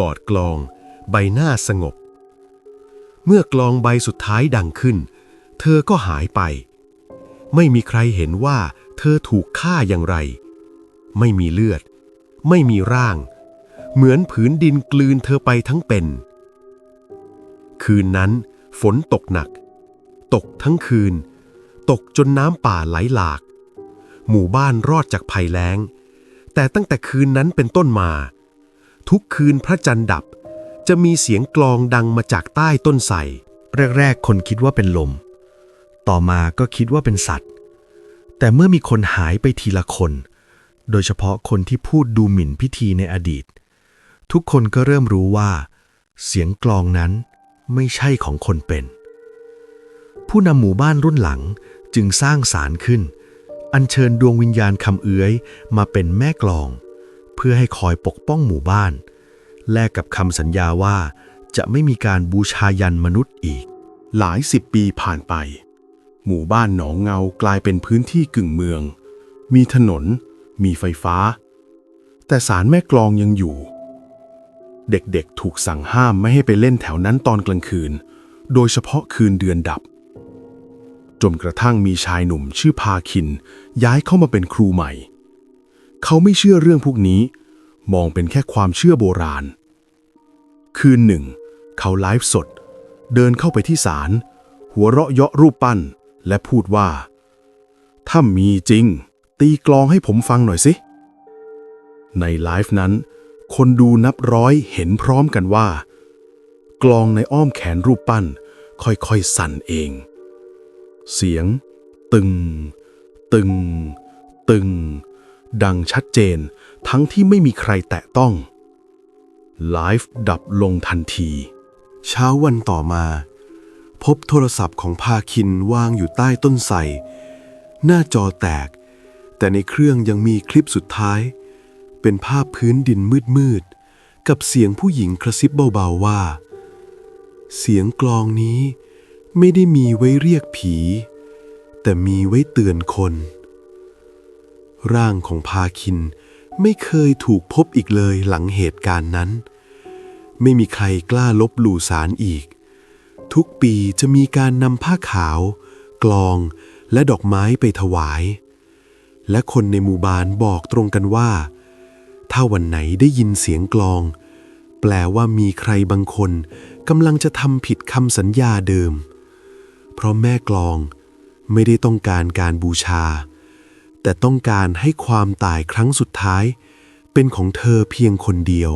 กอดกลอง ใบหน้าสงบ เมื่อกลองใบสุดท้ายดังขึ้น เธอก็หายไป ไม่มีใครเห็นว่าเธอถูกฆ่าอย่างไร ไม่มีเลือด ไม่มีร่าง เหมือนผืนดินกลืนเธอไปทั้งเป็น คืนนั้นฝนตกหนัก ตกทั้งคืน ตกจนน้ำป่าไหลหลาก หมู่บ้านรอดจากภัยแล้ง แต่ตั้งแต่คืนนั้นเป็นต้นมา ทุกคืนพระจันทร์ดับ จะมีเสียงกลองดังมาจากใต้ต้นไทรแรก ๆ คนคิดว่าเป็นลม ต่อมาก็คิดว่าเป็นสัตว์ แต่เมื่อมีคนหายไปทีละคน โดยเฉพาะคนที่พูดดูหมิ่นพิธีในอดีต ทุกคนก็เริ่มรู้ว่า เสียงกลองนั้นไม่ใช่ของคนเป็น ผู้นำหมู่บ้านรุ่นหลังจึงสร้างศาลขึ้น อัญเชิญดวงวิญญาณคำเอื้อยมาเป็นแม่กลอง พื่อให้คอยปกป้องหมู่บ้าน แลกกับคำสัญญาว่าจะไม่มีการบูชายันมนุษย์อีก หลายสิบปีผ่านไป หมู่บ้านหนองเงากลายเป็นพื้นที่กึ่งเมือง มีถนน มีไฟฟ้า แต่ศาลแม่กลองยังอยู่ เด็กๆถูกสั่งห้ามไม่ให้ไปเล่นแถวนั้นตอนกลางคืน โดยเฉพาะคืนเดือนดับ จนกระทั่งมีชายหนุ่มชื่อพาคิน ย้ายเข้ามาเป็นครูใหม่ เขาไม่เชื่อเรื่องพวกนี้ มองเป็นแค่ความเชื่อโบราณ คืนหนึ่ง เขาไลฟ์สด เดินเข้าไปที่ศาลหัวเราะเยาะรูปปั้น และพูดว่า ถ้ามีจริง ตีกลองให้ผมฟังหน่อยสิ ในไลฟ์นั้น คนดูนับร้อยเห็นพร้อมกันว่า กลองในอ้อมแขนรูปปั้น ค่อยๆสั่นเอง เสียง ตึง ตึง ตึง ดังชัดเจนทั้งที่ไม่มีใครแตะต้อง ไลฟ์ดับลงทันที เช้าวันต่อมา พบโทรศัพท์ของพาคินวางอยู่ใต้ต้นไทรหน้าจอแตก แต่ในเครื่องยังมีคลิปสุดท้าย เป็นภาพพื้นดินมืดๆ กับเสียงผู้หญิงกระซิบเบาๆว่า เสียงกลองนี้ไม่ได้มีไว้เรียกผี แต่มีไว้เตือนคน ร่างของพาคิน ไม่เคยถูกพบอีกเลยหลังเหตุการณ์นั้น ไม่มีใครกล้าลบหลู่สารอีก ทุกปีจะมีการนำผ้าขาว กลองและดอกไม้ไปถวาย และคนในหมู่บ้านบอกตรงกันว่า ถ้าวันไหนได้ยินเสียงกลอง แปลว่ามีใครบางคนกำลังจะทำผิดคำสัญญาเดิม เพราะแม่กลองไม่ได้ต้องการการบูชา แต่ต้องการให้ความตายครั้งสุดท้าย เป็นของเธอเพียงคนเดียว